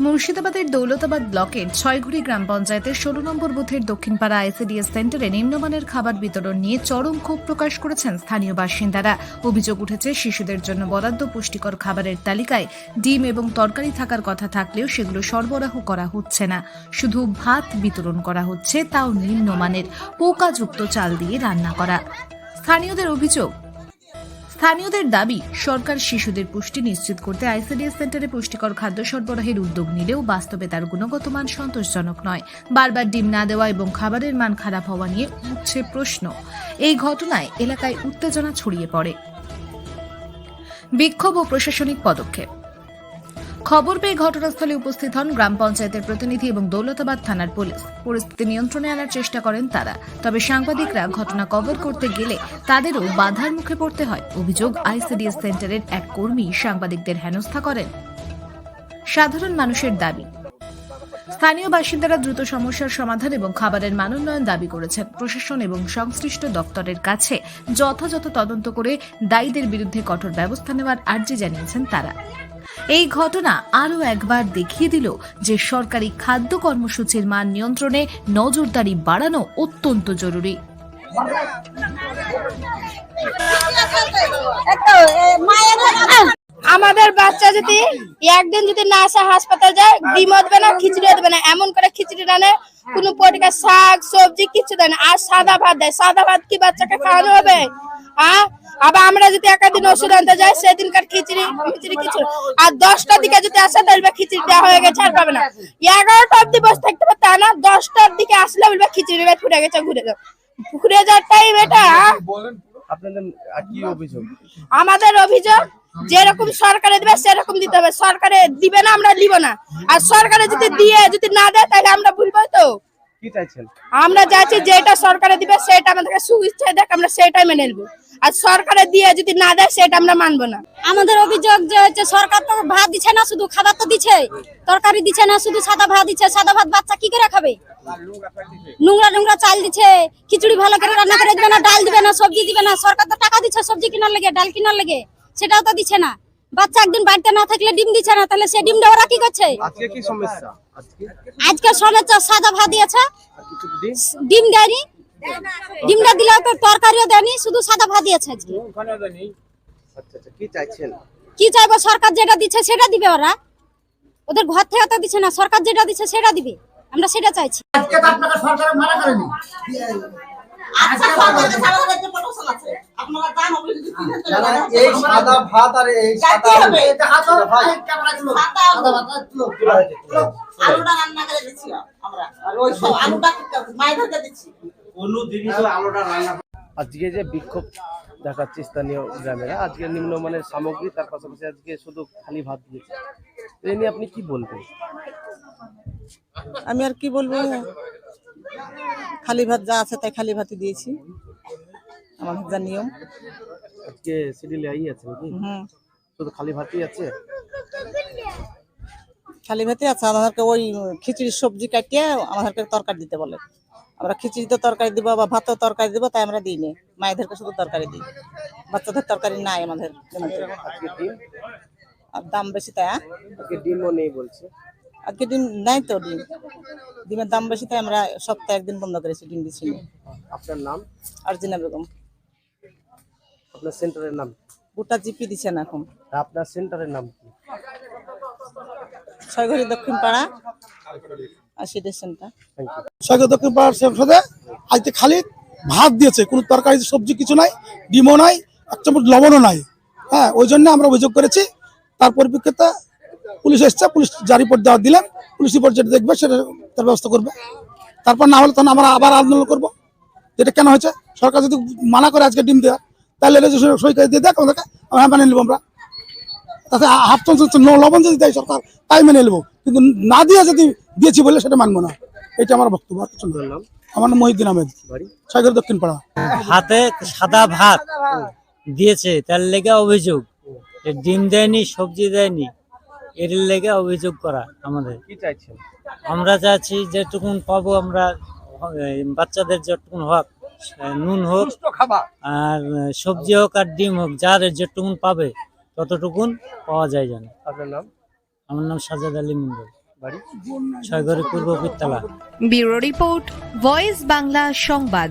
মুর্শিদাবাদের দৌলতাবাদ ব্লকের ছয়ঘুড়ি গ্রাম পঞ্চায়েতের ষোলো নম্বর বুথের দক্ষিণপাড়া আইসিডিএস সেন্টারে নিম্নমানের খাবার বিতরণ নিয়ে চরম ক্ষোভ প্রকাশ করেছেন স্থানীয় বাসিন্দারা। অভিযোগ উঠেছে, শিশুদের জন্য বরাদ্দ পুষ্টিকর খাবারের তালিকায় ডিম এবং তরকারি থাকার কথা থাকলেও সেগুলো সরবরাহ করা হচ্ছে না। শুধু ভাত বিতরণ করা হচ্ছে, তাও নিম্নমানের পোকাযুক্ত চাল দিয়ে রান্না করা। স্থানীয়দের অভিযোগ স্থানীয়দের দাবি, সরকার শিশুদের পুষ্টি নিশ্চিত করতে আইসিডিএস সেন্টারে পুষ্টিকর খাদ্য সরবরাহের উদ্যোগ নিলেও বাস্তবে তার গুণগত মান সন্তোষজনক নয়। বারবার ডিম না দেওয়া এবং খাবারের মান খারাপ হওয়া নিয়ে উঠছে প্রশ্ন। এই ঘটনায় এলাকায় উত্তেজনা ছড়িয়ে পড়ে। বিক্ষোভ ও প্রশাসনিক পদক্ষেপ। খবর পেয়ে ঘটনাস্থলে উপস্থিত হন গ্রাম পঞ্চায়েতের প্রতিনিধি এবং দৌলতাবাদ থানার পুলিশ। পরিস্থিতি নিয়ন্ত্রণে আনার চেষ্টা করেন তারা। তবে সাংবাদিকরা ঘটনা কভার করতে গেলে তাদেরও বাধার মুখে পড়তে হয়, অভিযোগ আইসিডিএস সেন্টারের এক কর্মী সাংবাদিকদের হেনস্থা করেন। সাধারণ মানুষের দাবি স্থানীয় বাসিন্দারা দ্রুত সমস্যার সমাধান এবং খাবারের মানোন্নয়ন দাবি করেছেন। প্রশাসন এবং সংশ্লিষ্ট দপ্তরের কাছে যথাযথ তদন্ত করে দায়ীদের বিরুদ্ধে কঠোর ব্যবস্থা নেওয়ার আর্জি জানিয়েছেন তারা। এই ঘটনা আরও একবার দেখিয়ে দিল যে সরকারি খাদ্য কর্মসূচির মান নিয়ন্ত্রণে নজরদারি বাড়ানো অত্যন্ত জরুরি। আমাদের বাচ্চা যদি একদিন যদি না আসে হাসপাতাল যায় ডিমও দেবে না খিচুড়ি দেবে না। এমন করে খিচুড়ি রানে কোনো পরিকার শাক সবজি কিছু দেয় না। আর সাদা ভাত দেয়। সাদা ভাত কি বাচ্চাকে খাওয়ানো হবে? হ্যাঁ? আবার আমরা যদি একাদিন ওষুধ আনতে যাই সেদিনকার খিচুড়ি খিচুড়ি কিছু আর দশটার দিকে যদি আসে তাহলে খিচুড়ি দেওয়া হয়ে গেছে আর পাবে না। এগারোটা অব্দি বসে থাকতে হবে তা না। দশটার দিকে আসলে বলবে খিচুড়ি ভাত ফুটে গেছে ঘুরে যাও। ঘুরে যাওয়ার টাইম এটা হ্যাঁ? আপনাদের কি অভিযোগ? আমাদের অভিযোগ যেরকম সরকারে দিবে সেরকম দিতে হবে। সরকারে দিবে না আমরা দিব না। আর সরকারে যদি দিয়ে যদি না দেয় তাহলে আমরা ভুলবো তো। কি চাইছেন? আমরা চাইছি যেটা সরকারে দিবে সেটা আমাদেরকে সুইচ্ছায় দেখ আমরা সেটাই মেনে নেব। আর সরকারে দিয়ে যদি না দেয় সেটা আমরা মানবো না। আমাদের অভিযোগ যে হচ্ছে সরকার তো ভাত দিচ্ছে না শুধু খাবার তো দিচ্ছে তরকারি দিচ্ছে না শুধু সাদা ভাত দিচ্ছে সাদা ভাত বাচ্চা কি করে খাবে? নোংরা নোংরা চাল দিচ্ছে খিচুড়ি ভালো করে রান্না করে দিবে না ডাল দিবে না সবজি দিবে না। সরকার তো টাকা দিচ্ছে সবজি কেনার লেগে ডাল কেনার লেগে। সেটাও তো দিচ্ছে না। বাচ্চা একদিন বাড়িতে না থাকলে ডিম দিচ্ছে না তাহলে সে ডিমটা ওরা কি করছে? আজকে কি সমস্যা? আজকে? আজকে সমস্যা সাদা ভাত দিয়েছে। আর কিছু দিন ডিম? দেয়নি। ডিমটা দিলেও তো তরকারিও দেয়নি শুধু সাদা ভাত দিয়েছে আজকে। আচ্ছা আচ্ছা কি চাইব সরকার যেটা দিচ্ছে সেটা দিবে ওরা। ওদের ঘর থেকে তো দিচ্ছে না সরকার যেটা দিচ্ছে সেটা দিবে। আমরা সেটা চাইছি। আজকে তো সরকার মানা করেনি। এই সাদা ভাত আর এই সাদা আলুটা রান্না করে দিচ্ছি আমরা। আর ওই সব আলুটা মায়ের আজকে যে বিক্ষোভ দেখাচ্ছে স্থানীয় গ্রামেরা আজকে নিম্নমানের সামগ্রী তার পাশাপাশি আজকে শুধু খালি ভাত দিয়েছে। এই নিয়ে আপনি কি বলবেন? আমি আর কি বলব? খালি ভাত যা আছে তাই খালি ভাতই দিয়েছি। আমাদের যা নিয়ম। আজকে সিডিলে আই আছে নাকি? হুম। শুধু খালি ভাতই আছে? খালি ভাতই আছে। আমাদেরকে ওই খিচুড়ির সবজি কাটিয়ে আমাদেরকে তরকারি দিতে বলে। আমরা খিচুড়িতে তরকারি দিব বা ভাতও তরকারি দিব তাই আমরা দিই না মায়েদেরকে শুধু তরকারি দিই। বাচ্চাদের তরকারি নাই আমাদের। আর দাম বেশি তাই হ্যাঁ? ডিমও নেই বলছে। আজকে ডিম নাই তো ডিম ডিমের দাম বেশি তাই আমরা সপ্তাহে একদিন বন্ধ করেছি ডিম দিচ্ছি আপনার নাম? আর্জিনা বেগম। আপনার সেন্টারের নাম? গোটা জিপি দিচ্ছে না এখন। আপনার সেন্টারের নাম কি? ছয়ঘড়ি দক্ষিণ পাড়া। আর সিডি সেন্টার। থ্যাংক ইউ সরকার দক্ষিণ পাড়ার সংসদে আজকে খালি ভাত দিয়েছে কোনো তরকারি সবজি কিছু নাই ডিমও নাই এক চামচ লবণও নাই। হ্যাঁ ওই জন্য আমরা অভিযোগ করেছি। তার পরিপ্রেক্ষিতে পুলিশ এসছে পুলিশ যা রিপোর্ট দেওয়া দিলেন পুলিশ রিপোর্ট যেটা দেখবে সেটা তার ব্যবস্থা করবে। তারপর না হলে তখন আমরা আবার আন্দোলন করব। যেটা কেন হয়েছে? সরকার যদি মানা করে আজকে ডিম দেওয়া তাহলে রেজিস্ট্রেশন সই করে দিয়ে দেখ আমাদেরকে আমরা মেনে নেব আমরা। তাতে হাফ লবণ যদি দেয় সরকার তাই মেনে নেব। কিন্তু না দিয়ে যদি দিয়েছি বলে সেটা মানবো না। এটা আমার বক্তব্য আর কিছু না। আমার নাম মহিউদ্দিন আহমেদ। বাড়ি? সাগর দক্ষিণ পাড়া হাতে সাদা ভাত দিয়েছে তার লেগে অভিযোগ। ডিম দেয়নি সবজি দেয়নি। এর লেগে অভিযোগ করা আমাদের। কি চাইছেন? আমরা চাচ্ছি যেটুকুন পাবো আমরা বাচ্চাদের যেটুকুন হোক নুন হোক আর সবজি হোক আর ডিম হোক যার যেটুকুন পাবে ততটুকুন পাওয়া যায় যেন। আপনার নাম? আমার নাম সাজাদ আলী মন্ডল বাড়ি? ছয়গড়ি পূর্ব পিত্তলা ব্যুরো রিপোর্ট ভয়েস বাংলা সংবাদ।